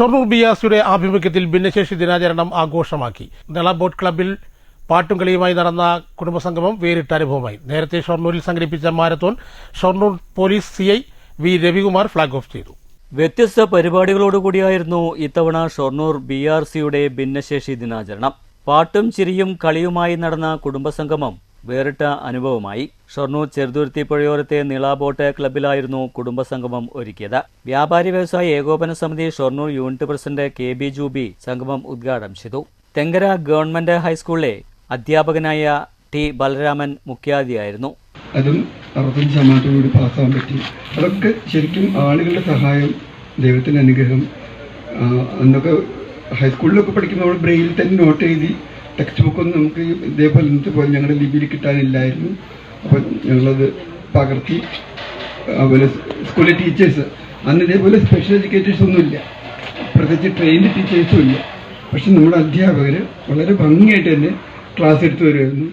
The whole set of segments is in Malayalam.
ഷൊർണൂർ ബിയാസിയുടെ ആഭിമുഖ്യത്തിൽ ഭിന്നശേഷി ദിനാചരണം ആഘോഷമാക്കി. നെള ബോട്ട് ക്ലബ്ബിൽ പാട്ടും കളിയുമായി നടന്ന കുടുംബസംഗമം വേറിട്ട അനുഭവമായി. നേരത്തെ ഷൊർണൂരിൽ സംഘടിപ്പിച്ച marathon Shoranur police CI V Ravikumar flag off ചെയ്തു. വ്യത്യസ്ത പരിപാടികളോടുകൂടിയായിരുന്നു ഇത്തവണ ഷൊർണൂർ ബി ആർ സിയുടെ ഭിന്നശേഷി ദിനാചരണം. പാട്ടും ചിരിയും കളിയുമായി നടന്ന കുടുംബസംഗമം വേറിട്ട അനുഭവമായി ഷൊർണൂർ ചെറുതുരുത്തി പുഴയോരത്തെ നിളാബോട്ട് ക്ലബിലായിരുന്നു കുടുംബസംഗമം ഒരുക്കിയത്. വ്യാപാരി വ്യവസായ ഏകോപന സമിതി Shoranur unit president K B Jubi സംഗമം ഉദ്ഘാടനം ചെയ്തു. തെങ്കര ഗവൺമെന്റ് ഹൈസ്കൂളിലെ അധ്യാപകനായ ടി ബലരാമൻ മുഖ്യാതിഥിയായിരുന്നു. അതും അതൊക്കെ ശരിക്കും ആളുകളുടെ സഹായം ദൈവത്തിന്റെ അനുഗ്രഹം ഹൈസ്കൂളിലൊക്കെ പഠിക്കുമ്പോൾ ബ്രെയിൽ തന്നെ നോട്ട് എഴുതി ടെക്സ്റ്റ് ബുക്കൊന്നും നമുക്ക് ഇതേപോലെ ഇന്നത്തെ പോലെ ഞങ്ങളുടെ ലിപിയിൽ കിട്ടാനില്ലായിരുന്നു. അപ്പോൾ ഞങ്ങളത് പകർത്തി അതുപോലെ സ്കൂളിലെ ടീച്ചേഴ്സ് അന്ന് ഇതേപോലെ സ്പെഷ്യൽ എഡ്യൂക്കേറ്റേഴ്സ് ഒന്നുമില്ല പ്രത്യേകിച്ച് ട്രെയിൻഡ് ടീച്ചേഴ്സും ഇല്ല. പക്ഷെ നമ്മുടെ അധ്യാപകർ വളരെ ഭംഗിയായിട്ട് തന്നെ ക്ലാസ് എടുത്തു വരുമായിരുന്നു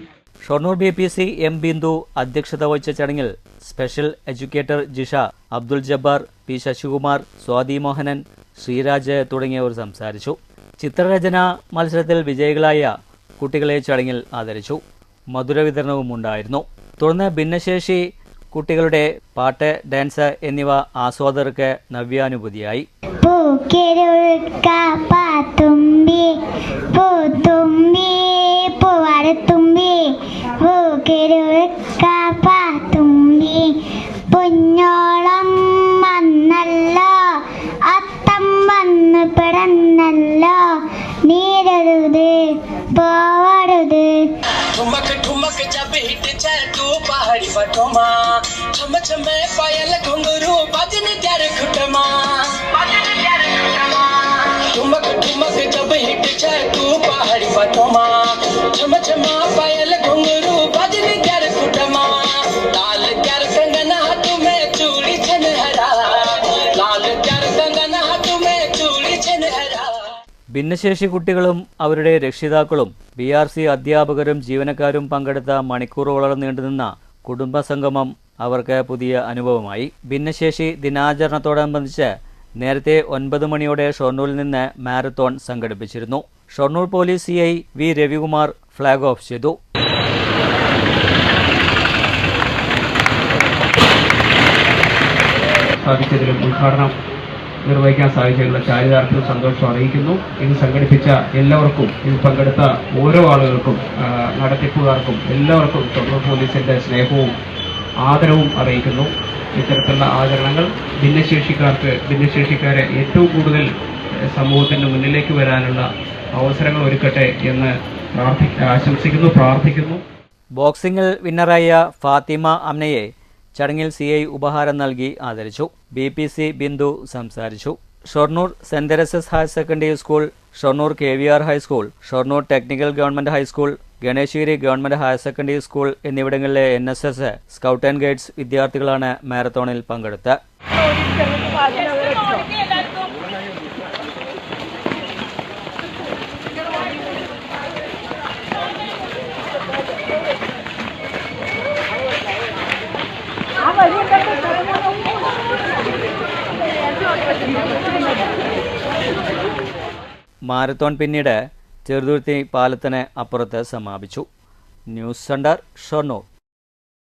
Shoranur B P C M Bindu അധ്യക്ഷത വഹിച്ച ചടങ്ങിൽ special educator Jisha Abdul Jabbar P Sasikumar Swathi Mohanan Sreeraj തുടങ്ങിയവർ സംസാരിച്ചു. ചിത്രരചന മത്സരത്തിൽ വിജയികളായ കുട്ടികളെ ചടങ്ങിൽ ആദരിച്ചു. മധുര വിതരണവും ഉണ്ടായിരുന്നു തുടർന്ന് ഭിന്നശേഷി കുട്ടികളുടെ പാട്ട് ഡാൻസ് എന്നിവ ആസ്വാദകർക്ക് നവ്യാനുഭൂതിയായി. പാത്തുമ്പി പൂക്കിരുക്ക दे। ठुमक ठुमक जब हिट जाए तू पहाड़ी पटोमा छम छमे पायल घुंघरू ഭിന്നശേഷി കുട്ടികളും അവരുടെ രക്ഷിതാക്കളും ബി ആർ സി അധ്യാപകരും ജീവനക്കാരും പങ്കെടുത്ത മണിക്കൂറുകളോളം നീണ്ടുനിന്ന കുടുംബസംഗമം അവർക്ക് പുതിയ അനുഭവമായി. ഭിന്നശേഷി ദിനാചരണത്തോടനുബന്ധിച്ച് നേരത്തെ ഒൻപത് മണിയോടെ ഷൊർണൂരിൽ നിന്ന് മാരത്തോൺ സംഘടിപ്പിച്ചിരുന്നു. Shoranur police C I V Ravikumar flag off ചെയ്തു. ഉദ്ഘാടനം നിർവഹിക്കാൻ സാധിച്ചതിനുള്ള ചാരിതാർത്ഥ്യവും സന്തോഷം അറിയിക്കുന്നു. ഇത് സംഘടിപ്പിച്ച എല്ലാവർക്കും ഇത് പങ്കെടുത്ത ഓരോ ആളുകൾക്കും നടത്തിപ്പുകാർക്കും എല്ലാവർക്കും തൊണ്ണൂർ പോലീസിന്റെ സ്നേഹവും ആദരവും അറിയിക്കുന്നു. ഇത്തരത്തിലുള്ള ആചരണങ്ങൾ ഭിന്നശേഷിക്കാർക്ക് ഭിന്നശേഷിക്കാരെ ഏറ്റവും കൂടുതൽ സമൂഹത്തിന്റെ മുന്നിലേക്ക് വരാനുള്ള അവസരങ്ങൾ ഒരുക്കട്ടെ എന്ന് പ്രാർത്ഥി ആശംസിക്കുന്നു പ്രാർത്ഥിക്കുന്നു. ബോക്സിംഗിൽ വിന്നറായ ഫാത്തിമ അമ്നയെ ചടങ്ങിൽ സി ഐ ഉപഹാരം നൽകി ആദരിച്ചു. ബി പി സി ബിന്ദു സംസാരിച്ചു. Shoranur saint Teresa's higher secondary school Shoranur K V R high school Shoranur technical government high school Ganeshgiri government higher secondary school എന്നിവിടങ്ങളിലെ N S S scout and guides വിദ്യാർത്ഥികളാണ് മാരത്തോണിൽ പങ്കെടുത്തത്. മാരത്തോൺ പിന്നീട് ചെറുതുരുത്തി പാലത്തിന് അപ്പുറത്ത് സമാപിച്ചു. News centre Shoranur.